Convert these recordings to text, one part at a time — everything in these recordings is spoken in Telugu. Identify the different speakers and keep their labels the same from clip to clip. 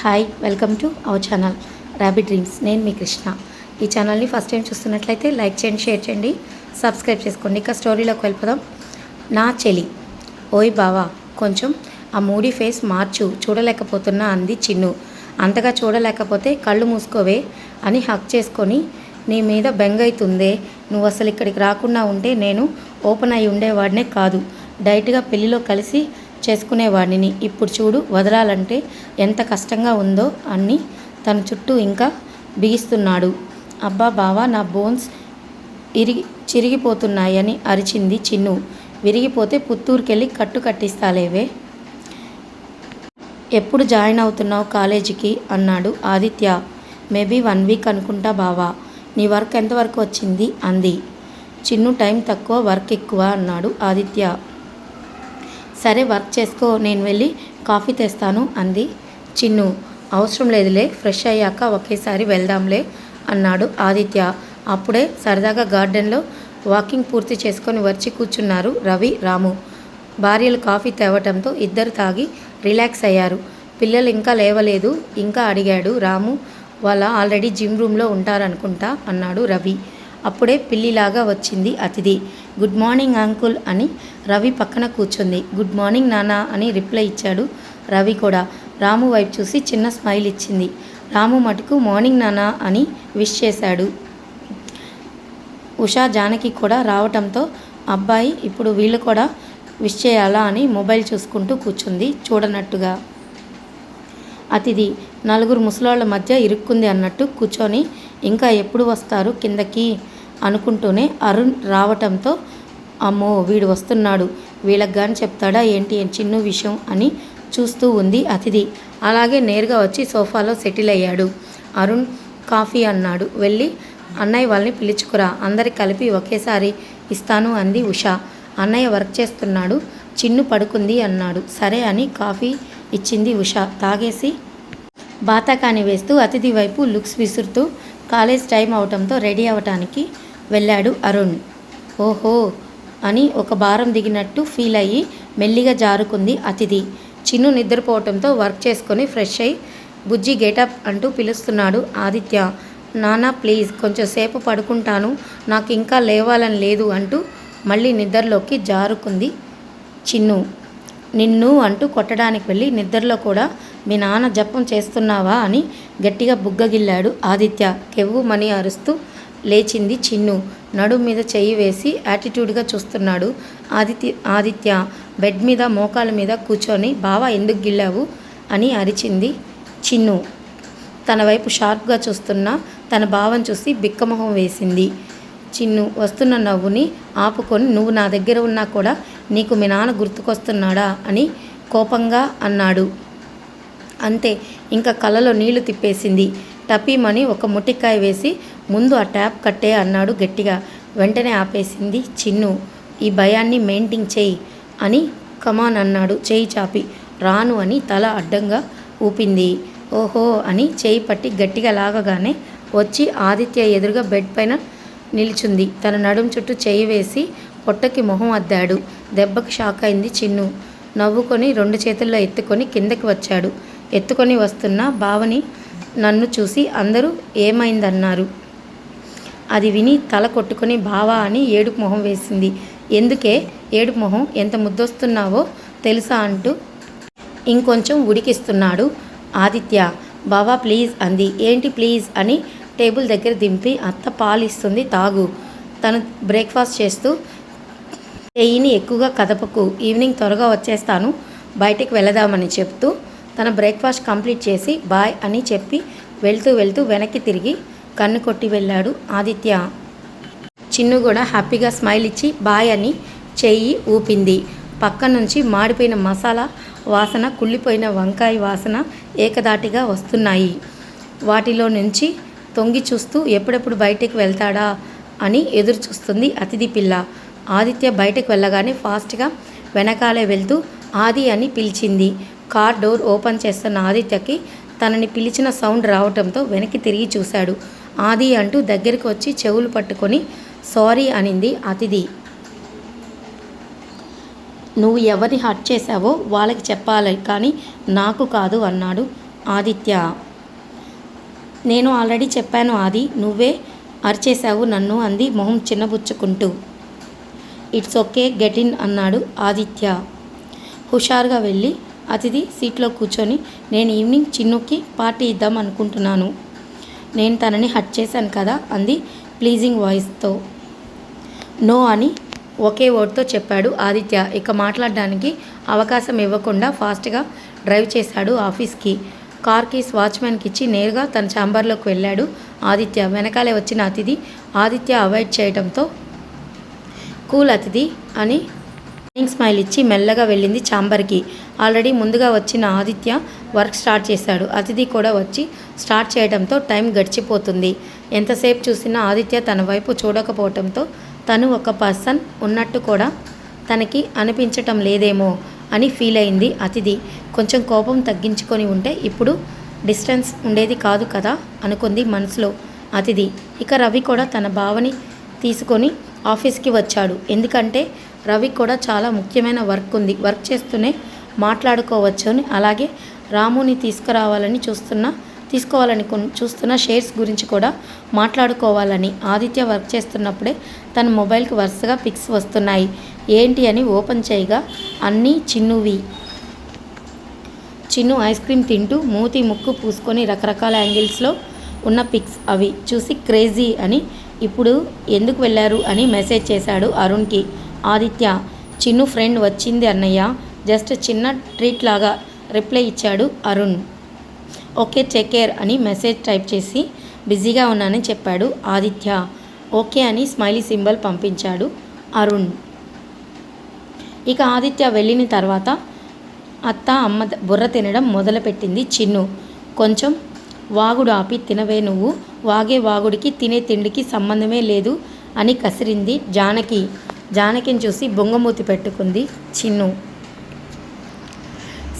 Speaker 1: Hi welcome to our channel rabbit dreams నేను మీ కృష్ణ. ఈ ఛానల్ని ఫస్ట్ టైం చూస్తున్నట్లయితే లైక్ చేయండి షేర్ చేయండి సబ్స్క్రైబ్ చేసుకోండి. ఇక స్టోరీలోకి వెళ్ళిపోదాం. నా చెలి. ఓయ్ బావా కొంచెం ఆ మూడీ ఫేస్ మార్చు చూడలేకపోతున్నా అంది చిన్ను. అంతగా చూడలేకపోతే కళ్ళు మూసుకోవే అని హక్ చేసుకొని నీ మీద బెంగైతుందే నువ్వు అసలు ఇక్కడికి రాకుండా ఉంటే నేను ఓపెన్ అయి ఉండేవాడినే కాదు. డైట్గా పెళ్ళిలో కలిసి చేసుకునేవాడిని. ఇప్పుడు చూడు వదలాలంటే ఎంత కష్టంగా ఉందో అని తన చుట్టూ ఇంకా బిగిస్తున్నాడు. అబ్బా బావా నా బోన్స్ ఇరిగి చిరిగిపోతున్నాయని అరిచింది చిన్ను. విరిగిపోతే పుత్తూరుకెళ్ళి కట్టు కట్టిస్తాలేవే? ఎప్పుడు జాయిన్ అవుతున్నావు కాలేజీకి? అన్నాడు ఆదిత్య. మేబీ వన్ వీక్ అనుకుంటా బావా. నీ వర్క్ ఎంతవరకు వచ్చింది? అంది. చిన్ను టైం తక్కువ వర్క్ ఎక్కువ అన్నాడు ఆదిత్య. సరే వర్క్ చేసుకో నేను వెళ్ళి కాఫీ తెస్తాను అంది. చిన్ను అవసరం లేదులే ఫ్రెష్ అయ్యాక ఒకేసారి వెళ్దాంలే అన్నాడు ఆదిత్య. అప్పుడే సరదాగా గార్డెన్లో వాకింగ్ పూర్తి చేసుకొని వచ్చి కూర్చున్నారు రవి రాము. భార్యలు కాఫీ తేవటంతో ఇద్దరు తాగి రిలాక్స్ అయ్యారు. పిల్లలు ఇంకా లేవలేదు ఇంకా అడిగాడు. రాము వాళ్ళ ఆల్రెడీ జిమ్ రూమ్లో ఉంటారనుకుంటా అన్నాడు రవి. అప్పుడే పిల్లిలాగా వచ్చింది అతిథి. గుడ్ మార్నింగ్ అంకుల్ అని రవి పక్కన కూర్చుంది. గుడ్ మార్నింగ్ నాన్న అని రిప్లై ఇచ్చాడు రవి కూడా. రాము వైపు చూసి చిన్న స్మైల్ ఇచ్చింది. రాము మటుకు మార్నింగ్ నాన్న అని విష్ చేశాడు. ఉషా జానకి కూడా రావటంతో అబ్బాయి ఇప్పుడు వీళ్ళు కూడా విష్ చేయాలా అని మొబైల్ చూసుకుంటూ కూర్చుంది చూడనట్టుగా. అతిథి నలుగురు ముసలాళ్ళ మధ్య ఇరుక్కుంది అన్నట్టు కూర్చొని ఇంకా ఎప్పుడు వస్తారు కిందకి అనుకుంటూనే అరుణ్ రావటంతో అమ్మో వీడు వస్తున్నాడు. వీళ్ళకి కానీ చెప్తాడా ఏంటి? చిన్న విషయం అని చూస్తూ ఉంది అతిథి. అలాగే నేరుగా వచ్చి సోఫాలో సెటిల్ అయ్యాడు. అరుణ్ కాఫీ అన్నాడు. వెళ్ళి అన్నయ్య వాళ్ళని పిలుచుకురా. అందరి కలిపి ఒకేసారి ఇస్తాను అంది ఉష. అన్నయ్య వర్క్ చేస్తున్నాడు. చిన్ను పడుకుంది అన్నాడు. సరే అని కాఫీ ఇచ్చింది ఉష. తాగేసి బాతాకాని వేస్తూ అతిథి వైపు లుక్స్ విసురుతూ కాలేజ్ టైం అవటంతో రెడీ అవటానికి వెళ్ళాడు అరుణ్. ఓహో! అని ఒక భారం దిగినట్టు ఫీల్ అయ్యి మెల్లిగా జారుకుంది అతిథి. చిన్ను నిద్రపోవటంతో వర్క్ చేసుకొని ఫ్రెష్ అయ్యి బుజ్జి గేటప్ అంటూ పిలుస్తున్నాడు ఆదిత్య. నానా ప్లీజ్ కొంచెం సేపు పడుకుంటాను. నాకు ఇంకా లేవాలని లేదు అంటూ మళ్ళీ నిద్రలోకి జారుకుంది చిన్ను. నిన్ను అంటూ కొట్టడానికి వెళ్ళి నిద్రలో కూడా మీ నాన్న జపం చేస్తున్నావా అని గట్టిగా బుగ్గగిల్లాడు ఆదిత్య. కెవ్వు మని అరుస్తూ లేచింది చిన్ను. నడుం మీద చెయ్యి వేసి యాటిట్యూడ్గా చూస్తున్నాడు ఆదిత్య ఆదిత్య. బెడ్ మీద మోకాల మీద కూర్చొని బావా ఎందుకు గిల్లావు? అని అరిచింది చిన్ను. తన వైపు షార్ప్గా చూస్తున్న తన భావం చూసి బిక్కమొహం వేసింది. చిన్ను వస్తున్న నవ్వుని ఆపుకొని నువ్వు నా దగ్గర ఉన్నా కూడా నీకు మీ నాన్న గుర్తుకొస్తున్నాడా? అని కోపంగా అన్నాడు. అంతే ఇంకా కళ్ళలో నీళ్ళు తిప్పేసింది. టపీమని ఒక ముట్టికాయ వేసి ముందు ఆ ట్యాప్ కట్టే అన్నాడు గట్టిగా. వెంటనే ఆపేసింది చిన్ను. ఈ భయాన్ని మెయింటైన్ చేయి అని కమాన్ అన్నాడు చేయి చాపి. రాను అని తల అడ్డంగా ఊపింది. ఓహో అని చేయి పట్టి గట్టిగా లాగగానే వచ్చి ఆదిత్య ఎదురుగా బెడ్ పైన నిల్చుంది. తన నడుం చుట్టూ చేయి వేసి పొట్టకి మొహం అద్దాడు. దెబ్బకి షాక్ అయింది చిన్ను. నవ్వుకొని రెండు చేతుల్లో ఎత్తుకొని కిందకి వచ్చాడు. ఎత్తుకొని వస్తున్న బావని నన్ను చూసి అందరూ ఏమైందన్నారు. అది విని తల కొట్టుకుని బావా అని ఏడుపు మొహం వేసింది. ఎందుకే? ఏడుపు మొహం ఎంత ముద్దొస్తున్నావో తెలుసా అంటూ ఇంకొంచెం ఉడికిస్తున్నాడు ఆదిత్య. బావా ప్లీజ్ అంది. ఏంటి ప్లీజ్ అని టేబుల్ దగ్గర దింపి అత్త పాలిస్తుంది తాగు. తను బ్రేక్ఫాస్ట్ చేస్తూ చెయ్యిని ఎక్కువగా కదపకు ఈవినింగ్ త్వరగా వచ్చేస్తాను. బయటికి వెళదామని చెప్తూ తన బ్రేక్ఫాస్ట్ కంప్లీట్ చేసి బాయ్ అని చెప్పి వెళ్తూ వెళ్తూ వెనక్కి తిరిగి కన్ను కొట్టి వెళ్ళాడు ఆదిత్య. చిన్ను కూడా హ్యాపీగా స్మైల్ ఇచ్చి బాయ్ అని చెయ్యి ఊపింది. పక్క నుంచి మాడిపోయిన మసాలా వాసన కుళ్ళిపోయిన వంకాయ వాసన ఏకదాటిగా వస్తున్నాయి. వాటిలో నుంచి తొంగి చూస్తూ ఎప్పుడెప్పుడు బయటికి వెళ్తాడా అని ఎదురు చూస్తుంది అతిథి పిల్ల. ఆదిత్య బయటకు వెళ్ళగానే ఫాస్ట్గా వెనకాలే వెళ్తూ ఆది అని పిలిచింది. కార్ డోర్ ఓపెన్ చేస్తున్న ఆదిత్యకి తనని పిలిచిన సౌండ్ రావటంతో వెనక్కి తిరిగి చూశాడు. ఆది అంటూ దగ్గరికి వచ్చి చెవులు పట్టుకొని సారీ అనింది అతిథి. నువ్వు ఎవరిని హర్ట్ చేశావో వాళ్ళకి చెప్పాలి కానీ నాకు కాదు అన్నాడు ఆదిత్య. నేను ఆల్రెడీ చెప్పాను ఆది నువ్వే అరిచేశావు నన్ను అంది మొహం చిన్నబుచ్చుకుంటూ. ఇట్స్ ఓకే గెట్ ఇన్ అన్నాడు ఆదిత్య. హుషారుగా వెళ్ళి అతిథి సీట్లో కూర్చొని నేను ఈవినింగ్ చిన్నుకి పార్టీ ఇద్దాం అనుకుంటున్నాను. నేను తనని హట్ చేశాను కదా అంది ప్లీజింగ్ వాయిస్తో నో అని ఒకే ఓట్తో చెప్పాడు ఆదిత్య. ఇక మాట్లాడడానికి అవకాశం ఇవ్వకుండా ఫాస్ట్గా డ్రైవ్ చేశాడు ఆఫీస్కి. కార్ కీస్ వాచ్మెన్కి ఇచ్చి నేరుగా తన ఛాంబర్లోకి వెళ్ళాడు ఆదిత్య. వెనకాలే వచ్చిన అతిథి ఆదిత్య అవాయిడ్ చేయడంతో కూల్ అతిథి అని స్మైల్ ఇచ్చి మెల్లగా వెళ్ళింది ఛాంబర్కి ఆల్రెడీ ముందుగా వచ్చిన ఆదిత్య వర్క్ స్టార్ట్ చేశాడు. అతిథి కూడా వచ్చి స్టార్ట్ చేయడంతో టైం గడిచిపోతుంది. ఎంతసేపు చూసినా ఆదిత్య తన వైపు చూడకపోవడంతో తను ఒక పర్సన్ ఉన్నట్టు కూడా తనకి అనిపించటం లేదేమో అని ఫీల్ అయింది అతిథి. కొంచెం కోపం తగ్గించుకొని ఉంటే ఇప్పుడు డిస్టెన్స్ ఉండేది కాదు కదా అనుకుంది మనసులో అతిథి. ఇక రవి కూడా తన భావని తీసుకొని ఆఫీస్కి వచ్చాడు. ఎందుకంటే రవి కూడా చాలా ముఖ్యమైన వర్క్ ఉంది. వర్క్ చేస్తూనే మాట్లాడుకోవచ్చు అని అలాగే రాముని తీసుకురావాలని చూస్తున్న తీసుకోవాలని చూస్తున్న షేర్స్ గురించి కూడా మాట్లాడుకోవాలని ఆదిత్య వర్క్ చేస్తున్నప్పుడే తన మొబైల్కి వరుసగా పిక్స్ వస్తున్నాయి. ఏంటి అని ఓపెన్ చేయగా అన్నీ చిన్నువి. చిన్ను ఐస్ క్రీమ్ తింటూ మూతి ముక్కు పూసుకొని రకరకాల యాంగిల్స్లో ఉన్న పిక్స్ అవి చూసి క్రేజీ అని ఇప్పుడు ఎందుకు వెళ్ళారు అని మెసేజ్ చేశాడు అరుణ్కి. ఆదిత్య చిన్ను ఫ్రెండ్ వచ్చింది అన్నయ్య. జస్ట్ చిన్న ట్రీట్ లాగా రిప్లై ఇచ్చాడు అరుణ్. ఓకే టేక్ కేర్ అని మెసేజ్ టైప్ చేసి బిజీగా ఉన్నానని చెప్పాడు ఆదిత్య. ఓకే అని స్మైలీ సింబల్ పంపించాడు అరుణ్. ఇక ఆదిత్య వెళ్ళిన తర్వాత అత్త అమ్మ బుర్ర తినడం మొదలుపెట్టింది చిన్ను. కొంచెం వాగుడు ఆపి తినవే నువ్వు. వాగే వాగుడికి తినే తిండికి సంబంధమే లేదు అని కసిరింది జానకి. జానకిని చూసి బొంగమూతి పెట్టుకుంది చిన్ను.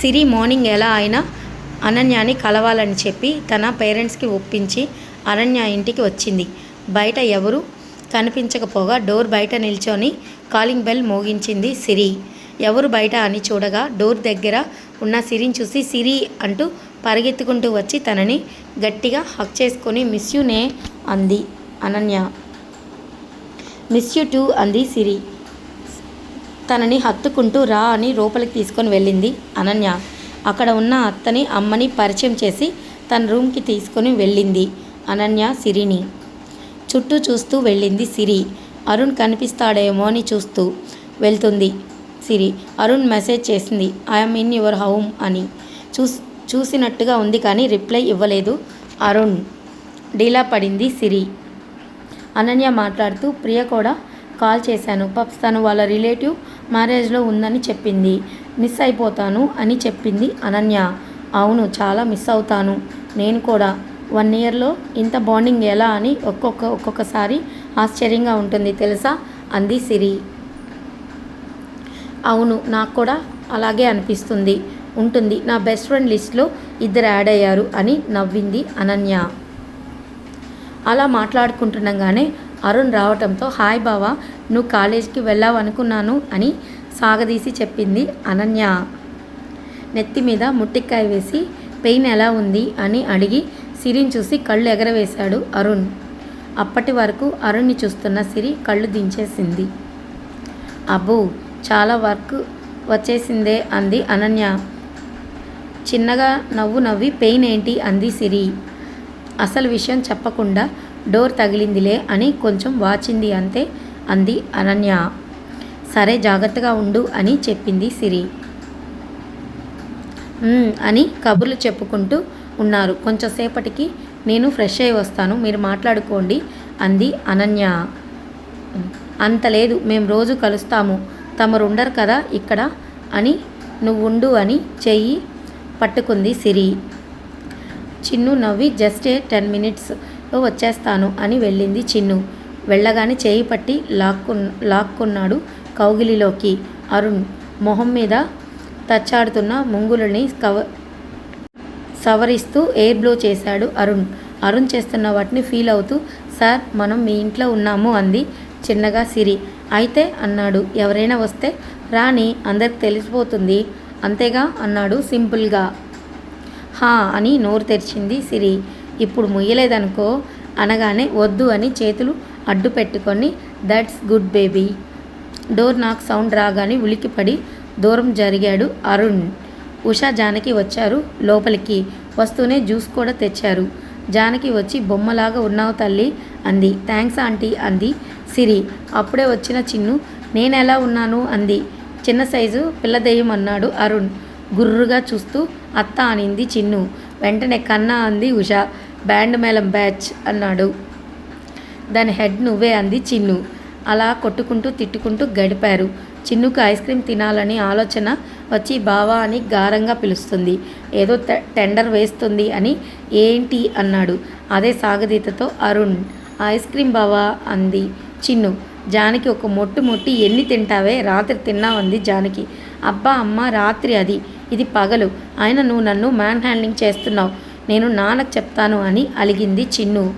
Speaker 1: సిరి మార్నింగ్ ఎలా అయినా అనన్యాని కలవాలని చెప్పి తన పేరెంట్స్కి ఒప్పించి అనన్య ఇంటికి వచ్చింది. బయట ఎవరు కనిపించకపోగా డోర్ బయట నిల్చొని కాలింగ్ బెల్ మోగించింది సిరి. ఎవరు బయట అని చూడగా డోర్ దగ్గర ఉన్న సిరిని చూసి సిరి అంటూ పరిగెత్తుకుంటూ వచ్చి తనని గట్టిగా హక్ చేసుకొని మిస్ యూనే అంది అనన్య. మిస్ యూ టూ అంది సిరి. తనని హత్తుకుంటూ రా అని లోపలికి తీసుకొని వెళ్ళింది అనన్య. అక్కడ ఉన్న అత్తని అమ్మని పరిచయం చేసి తన రూమ్కి తీసుకొని వెళ్ళింది అనన్య సిరిని. చుట్టూ చూస్తూ వెళ్ళింది సిరి. అరుణ్ కనిపిస్తాడేమో అని చూస్తూ వెళ్తుంది సిరి. అరుణ్ మెసేజ్ చేసింది ఐఎమ్ ఇన్ యువర్ హోమ్ అని. చూస్ చూసినట్టుగా ఉంది కానీ రిప్లై ఇవ్వలేదు. అరుణ్ డీలా పడింది సిరి. అనన్య మాట్లాడుతూ ప్రియ కూడా కాల్ చేశాను. పప్స్ తను వాళ్ళ రిలేటివ్ మ్యారేజ్లో ఉందని చెప్పింది. మిస్ అయిపోతాను అని చెప్పింది అనన్య. అవును చాలా మిస్ అవుతాను. నేను కూడా. వన్ ఇయర్లో ఇంత బాండింగ్ ఎలా అని ఒక్కొక్క ఒక్కొక్కసారి ఆశ్చర్యంగా ఉంటుంది తెలుసా? అంది సిరి. అవును నాకు కూడా అలాగే అనిపిస్తుంది. ఉంటుంది. నా బెస్ట్ ఫ్రెండ్ లిస్ట్లో ఇద్దరు యాడ్ అయ్యారు అని నవ్వింది అనన్య. అలా మాట్లాడుకుంటుండగానే అరుణ్ రావటంతో హాయ్ బావా నువ్వు కాలేజీకి వెళ్ళావనుకున్నాను అని సాగదీసి చెప్పింది అనన్య. నెత్తి మీద ముట్టికాయ వేసి పెయిన్ ఎలా ఉంది? అని అడిగి సిరిని చూసి కళ్ళు ఎగరవేశాడు అరుణ్. అప్పటి వరకు అరుణ్ని చూస్తున్న సిరి కళ్ళు దించేసింది. అబ్బో చాలా వర్క్ వచ్చేసిందే అంది అనన్య. చిన్నగా నవ్వు నవ్వి పెయిన్ ఏంటి? అంది సిరి. అసలు విషయం చెప్పకుండా డోర్ తగిలిందిలే అని కొంచెం వాచింది అంతే అంది అనన్య. సరే జాగ్రత్తగా ఉండు అని చెప్పింది సిరి. అని కబుర్లు చెప్పుకుంటూ ఉన్నారు. కొంచెంసేపటికి నేను ఫ్రెష్ అయి వస్తాను మీరు మాట్లాడుకోండి అంది అనన్య. అంత లేదు మేము రోజు కలుస్తాము తమరు ఉండరు కదా ఇక్కడ అని నువ్వు ఉండు అని చెయ్యి పట్టుకుంది సిరి. చిన్ను నవ్వి జస్ట్ ఏ టెన్ మినిట్స్లో వచ్చేస్తాను అని వెళ్ళింది చిన్ను. వెళ్ళగానే చేయి పట్టి లాక్కు లాక్కున్నాడు కౌగిలిలోకి. అరుణ్ మొహం మీద తచ్చాడుతున్న ముంగులని కవ సవరిస్తూ ఎయిర్ బ్లో చేశాడు అరుణ్. అరుణ్ చేస్తున్న వాటిని ఫీల్ అవుతూ సార్ మనం మీ ఇంట్లో ఉన్నాము అంది చిన్నగా సిరి. అయితే అన్నాడు. ఎవరైనా వస్తే రాని అందరికి తెలిసిపోతుంది. అంతేగా అన్నాడు సింపుల్గా. హా అని నోరు తెరిచింది సిరి. ఇప్పుడు ముయ్యలేదనుకో అనగానే వద్దు అని చేతులు అడ్డు పెట్టుకొని దట్స్ గుడ్ బేబీ డోర్ నాకు సౌండ్ రాగానే ఉలికిపడి దూరం జరిగాడు అరుణ్. ఉషా జానకి వచ్చారు లోపలికి. వస్తూనే జ్యూస్ కూడా తెచ్చారు. జానకి వచ్చి బొమ్మలాగా ఉన్నావు తల్లి అంది. థ్యాంక్స్ ఆంటీ అంది సిరి. అప్పుడే వచ్చిన చిన్ను నేను ఎలా ఉన్నాను అంది. చిన్న సైజు పిల్లదెయ్యం అన్నాడు అరుణ్. గుర్రుగా చూస్తూ అత్త అనింది చిన్ను. వెంటనే కన్నా అంది ఉషా. బ్యాండ్ మేళం బ్యాచ్ అన్నాడు. దాని హెడ్ నువ్వే అంది చిన్ను. అలా కొట్టుకుంటూ తిట్టుకుంటూ గడిపారు. చిన్నుకు ఐస్ క్రీమ్ తినాలని ఆలోచన వచ్చి బావా అని గారంగా పిలుస్తుంది. ఏదో టె- టెండర్ వేస్తుంది అని ఏంటి అన్నాడు. అదే సాగదీతతో అరుణ్. ఐస్ క్రీమ్ బావా అంది చిన్ను. జానకి ఒక మొట్టు మొట్టి ఎన్ని తింటావే? రాత్రి తిన్నావంది జానకి. అబ్బా అమ్మ రాత్రి అది. ఇది పగలు. ఆయన నువ్వు నన్ను మ్యాన్ హ్యాండ్లింగ్ చేస్తున్నావు. నేను నాన్నకు చెప్తాను అని అలిగింది చిన్ను.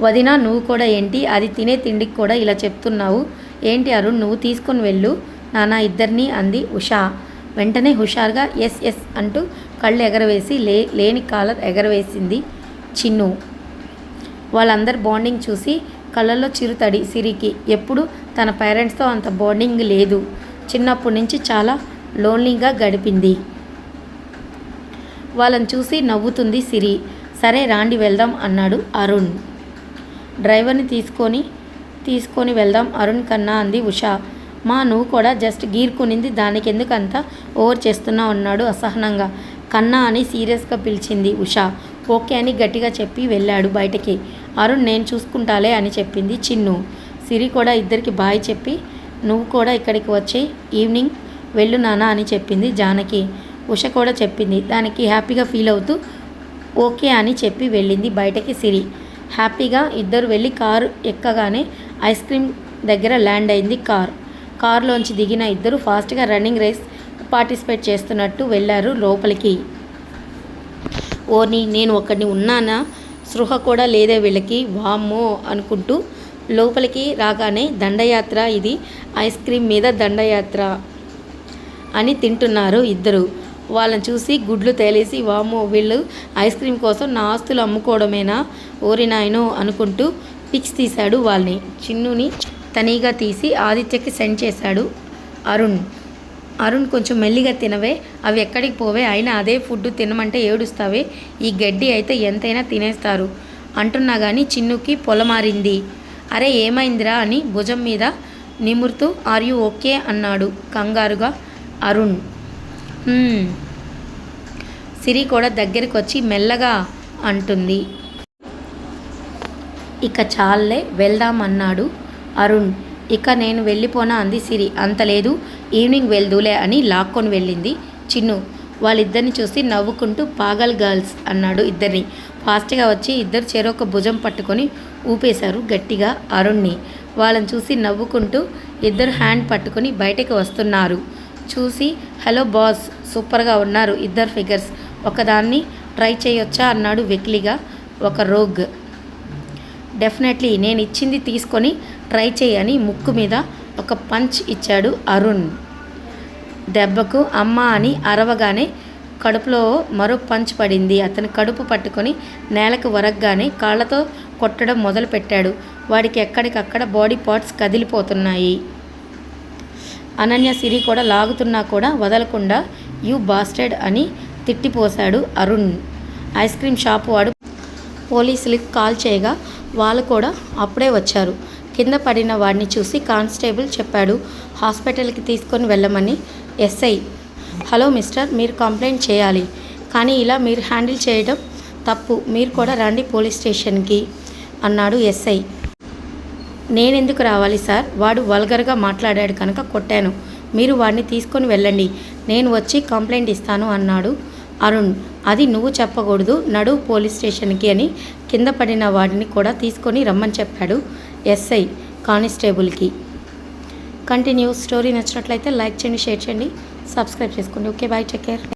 Speaker 1: వదినా నువ్వు కూడా ఏంటి? అది తినే తిండికి కూడా ఇలా చెప్తున్నావు. ఏంటి అరుణ్ నువ్వు తీసుకొని వెళ్ళు. నాన్న ఇద్దరిని అంది ఉషా. వెంటనే హుషారుగా ఎస్ ఎస్ అంటూ కళ్ళు ఎగరవేసి లే లేని కాలర్ ఎగరవేసింది చిన్ను. వాళ్ళందరి బాండింగ్ చూసి కళ్ళల్లో చిరుతడి సిరికి. ఎప్పుడు తన పేరెంట్స్తో అంత బాండింగ్ లేదు. చిన్నప్పటి నుంచి చాలా లోన్లీగా గడిపింది. వాళ్ళని చూసి నవ్వుతుంది సిరి. సరే రాండి వెళ్దాం అన్నాడు అరుణ్. డ్రైవర్ని తీసుకొని తీసుకొని వెళ్దాం అరుణ్ కన్నా అంది ఉషా. మా నువ్వు కూడా జస్ట్ గీర్కొనింది దానికి ఎందుకు అంత ఓవర్ చేస్తున్నావు అన్నాడు అసహనంగా. కన్నా అని సీరియస్గా పిలిచింది ఉషా. ఓకే అని గట్టిగా చెప్పి వెళ్ళాడు బయటకి. అరుణ్ నేను చూసుకుంటాలే అని చెప్పింది చిన్ను. సిరి కూడా ఇద్దరికి బాయ్ చెప్పి నువ్వు కూడా ఇక్కడికి వచ్చి ఈవినింగ్ వెళ్ళు నానా అని చెప్పింది జానకి. ఉష కూడా చెప్పింది దానికి హ్యాపీగా ఫీల్ అవుతూ ఓకే అని చెప్పి వెళ్ళింది బయటకి సిరి. హ్యాపీగా ఇద్దరు వెళ్ళి కారు ఎక్కగానే ఐస్ క్రీమ్ దగ్గర ల్యాండ్ అయింది కార్. కారులోంచి దిగిన ఇద్దరు ఫాస్ట్గా రన్నింగ్ రేస్ పార్టిసిపేట్ చేస్తున్నట్టు వెళ్ళారు లోపలికి. ఓని నేను ఒకడిని ఉన్నానా? సృహ కూడా లేదే వీళ్ళకి. వామ్మో అనుకుంటూ లోపలికి రాగానే దండయాత్ర ఇది. ఐస్ క్రీమ్ మీద దండయాత్ర అని తింటున్నారు ఇద్దరు. వాళ్ళని చూసి గుడ్లు తేలేసి వామో వీళ్ళు ఐస్ క్రీమ్ కోసం నా ఆస్తులు అమ్ముకోవడమేనా? ఓరి నాయనో అనుకుంటూ పిక్స్ తీశాడు వాళ్ళని. చిన్నుని తనీగా తీసి ఆదిత్యకి సెండ్ చేశాడు అరుణ్. అరుణ్ కొంచెం మెల్లిగా తినవే అవి ఎక్కడికి పోవే అయినా అదే ఫుడ్ తినమంటే ఏడుస్తావే ఈ గడ్డి అయితే ఎంతైనా తినేస్తారు. అంటున్నా కానీ చిన్నుకి పొలమారింది. అరే ఏమైందిరా అని భుజం మీద నిమురుతూ ఆర్ యు ఓకే? అన్నాడు కంగారుగా అరుణ్. సిరి కూడా దగ్గరికి వచ్చి మెల్లగా అంటుంది. ఇక చాలే వెళ్దామన్నాడు అరుణ్. ఇక నేను వెళ్ళిపోనా అంది సిరి. అంత లేదు ఈవినింగ్ వెళ్దూలే అని లాక్కొని వెళ్ళింది చిన్ను. వాళ్ళిద్దరిని చూసి నవ్వుకుంటూ పాగల్ గర్ల్స్ అన్నాడు ఇద్దరిని. ఫాస్ట్గా వచ్చి ఇద్దరు చెరొక భుజం పట్టుకొని ఊపేశారు గట్టిగా అరుణ్ని. వాళ్ళని చూసి నవ్వుకుంటూ ఇద్దరు హ్యాండ్ పట్టుకొని బయటకు వస్తున్నారు. చూసి హలో బాస్ సూపర్గా ఉన్నారు ఇద్దరు ఫిగర్స్. ఒకదాన్ని ట్రై చేయొచ్చా? అన్నాడు వెకిలిగా ఒక రోగ్. డెఫినెట్లీ నేను ఇచ్చింది తీసుకొని ట్రై చేయని ముక్కు మీద ఒక పంచ్ ఇచ్చాడు అరుణ్. దెబ్బకు అమ్మ అని అరవగానే కడుపులో మరో పంచ్ పడింది. అతను కడుపు పట్టుకొని నేలకు వరగ్గానే కాళ్ళతో కొట్టడం మొదలుపెట్టాడు. వాడికి ఎక్కడికక్కడ బాడీ పార్ట్స్ కదిలిపోతున్నాయి. అనన్య సిరి కూడా లాగుతున్నా కూడా వదలకుండా యూ బాస్టెడ్ అని తిట్టిపోశాడు అరుణ్. ఐస్ క్రీమ్ షాప్ వాడు పోలీసులకు కాల్ చేయగా వాళ్ళు కూడా అప్పుడే వచ్చారు. కింద పడిన వాడిని చూసి కానిస్టేబుల్ చెప్పాడు హాస్పిటల్కి తీసుకొని వెళ్ళమని ఎస్ఐ. హలో మిస్టర్ మీరు కంప్లైంట్ చేయాలి. కానీ ఇలా మీరు హ్యాండిల్ చేయడం తప్పు. మీరు కూడా రండి పోలీస్ స్టేషన్కి అన్నాడు ఎస్ఐ. నేనెందుకు రావాలి సార్? వాడు వల్గర్గా మాట్లాడాడు కనుక కొట్టాను. మీరు వాడిని తీసుకొని వెళ్ళండి. నేను వచ్చి కంప్లైంట్ ఇస్తాను అన్నాడు అరుణ్ అది నువ్వు చెప్పకూడదు నడు పోలీస్ స్టేషన్కి అని కింద పడిన వాడిని కూడా తీసుకొని రమ్మని చెప్పాడు ఎస్ఐ కానిస్టేబుల్కి. కంటిన్యూ స్టోరీ నచ్చినట్లయితే లైక్ చేయండి షేర్ చేయండి సబ్స్క్రైబ్ చేసుకోండి. Okay bye take care.